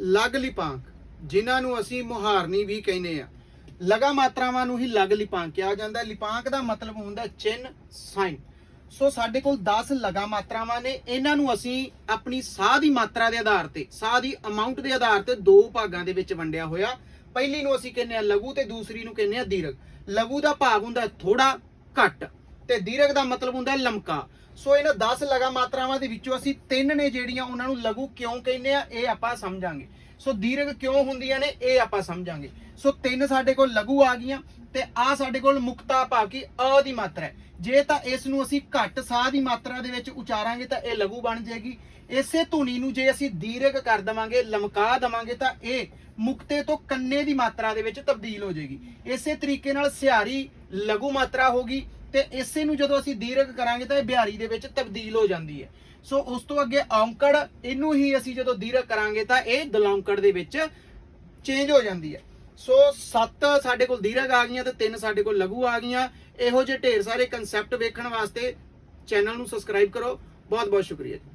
ਲਗ ਲਿਪਾਂਕ, ਜਿਨ੍ਹਾਂ ਨੂੰ ਅਸੀਂ ਮੁਹਾਰਨੀ ਵੀ ਕਹਿੰਦੇ ਆ ਲਗਾ ਮਾਤਰਾਵਾਂ ਨੂੰ ਹੀ ਲਗ ਲਿਪਾਂਕ ਕਿਹਾ ਜਾਂਦਾ ਹੈ। ਲਿਪਾਂਕ ਦਾ ਮਤਲਬ ਹੁੰਦਾ ਚਿੰਨ, ਸਾਈਨ। ਸੋ ਸਾਡੇ ਕੋਲ 10 ਲਗਾ ਮਾਤਰਾਵਾਂ ਨੇ। ਇਹਨਾਂ ਨੂੰ ਅਸੀਂ ਆਪਣੀ ਸਾਹ ਦੀ ਮਾਤਰਾ ਦੇ ਆਧਾਰ ਤੇ, ਸਾਹ ਦੀ ਅਮਾਉਂਟ ਦੇ ਆਧਾਰ ਤੇ ਦੋ ਭਾਗਾਂ ਦੇ ਵਿੱਚ ਵੰਡਿਆ ਹੋਇਆ। ਪਹਿਲੀ ਨੂੰ ਅਸੀਂ ਕਹਿੰਦੇ ਆ ਲਘੂ ਤੇ ਦੂਸਰੀ ਨੂੰ ਕਹਿੰਦੇ ਆ ਦੀਰਘ। ਲਘੂ ਦਾ ਭਾਗ ਹੁੰਦਾ ਥੋੜਾ ਘੱਟ ਤੇ ਦੀਰਘ ਦਾ ਮਤਲਬ ਹੁੰਦਾ ਲਮਕਾ। ਸੋ ਇਹਨਾਂ 10 ਲਗਾ ਮਾਤਰਾਵਾਂ ਦੇ ਵਿੱਚੋਂ ਅਸੀਂ ਤਿੰਨ ਨੇ ਜਿਹੜੀਆਂ ਉਹਨਾਂ ਨੂੰ ਲਘੂ ਕਿਉਂ ਕਹਿੰਦੇ ਆ, ਇਹ ਆਪਾਂ ਸਮਝਾਂਗੇ। ਸੋ ਦੀਰਘ ਕਿਉਂ ਹੁੰਦੀਆਂ ਨੇ, ਇਹ ਆਪਾਂ ਸਮਝਾਂਗੇ। ਸੋ ਤਿੰਨ ਸਾਡੇ ਕੋਲ ਲਘੂ ਆ ਗਈਆਂ ਤੇ ਆ ਸਾਡੇ ਕੋਲ ਮੁਕਤਾ ਭਾਵ ਕਿ ਅ ਦੀ ਮਾਤਰਾ ਹੈ। ਜੇ ਤਾਂ ਇਸ ਨੂੰ ਅਸੀਂ ਘੱਟ ਸਾਹ ਦੀ ਮਾਤਰਾ ਦੇ ਵਿੱਚ ਉਚਾਰਾਂਗੇ ਤਾਂ ਇਹ ਲਘੂ ਬਣ ਜਾਏਗੀ। ਇਸੇ ਧੁਨੀ ਨੂੰ ਜੇ ਅਸੀਂ ਦੀਰਘ ਕਰ ਦਵਾਂਗੇ, ਲਮਕਾ ਦਵਾਂਗੇ ਤਾਂ ਇਹ ਮੁਕਤੇ ਤੋਂ ਕੰਨੇ ਦੀ ਮਾਤਰਾ ਦੇ ਵਿੱਚ ਤਬਦੀਲ ਹੋ ਜਾਏਗੀ। ਇਸੇ ਤਰੀਕੇ ਨਾਲ ਸਿਹਾਰੀ ਲਘੂ ਮਾਤਰਾ ਹੋਗੀ ਤੇ ਇਸੇ ਨੂੰ ਜਦੋਂ ਅਸੀਂ ਦੀਰਘ ਕਰਾਂਗੇ ਤਾਂ ਇਹ ਬਿਹਾਰੀ ਦੇ ਵਿੱਚ ਤਬਦੀਲ ਹੋ ਜਾਂਦੀ ਹੈ। ਸੋ ਉਸ ਤੋਂ ਅੱਗੇ ਔਂਕੜ, ਇਹਨੂੰ ਹੀ ਅਸੀਂ ਜਦੋਂ ਦੀਰਘ ਕਰਾਂਗੇ ਤਾਂ ਇਹ ਦਲੌਂਕੜ ਦੇ ਵਿੱਚ ਚੇਂਜ ਹੋ ਜਾਂਦੀ ਹੈ। ਸੋ 7 ਸਾਡੇ ਕੋਲ ਦੀਰਘ ਆ ਗਈਆਂ ਤੇ 3 ਸਾਡੇ ਕੋਲ ਲਘੂ ਆ ਗਈਆਂ। ਇਹੋ ਜਿਹੇ ਢੇਰ ਸਾਰੇ ਕਨਸੈਪਟ ਵੇਖਣ ਵਾਸਤੇ ਚੈਨਲ ਨੂੰ ਸਬਸਕ੍ਰਾਈਬ ਕਰੋ। ਬਹੁਤ ਬਹੁਤ ਸ਼ੁਕਰੀਆ ਜੀ।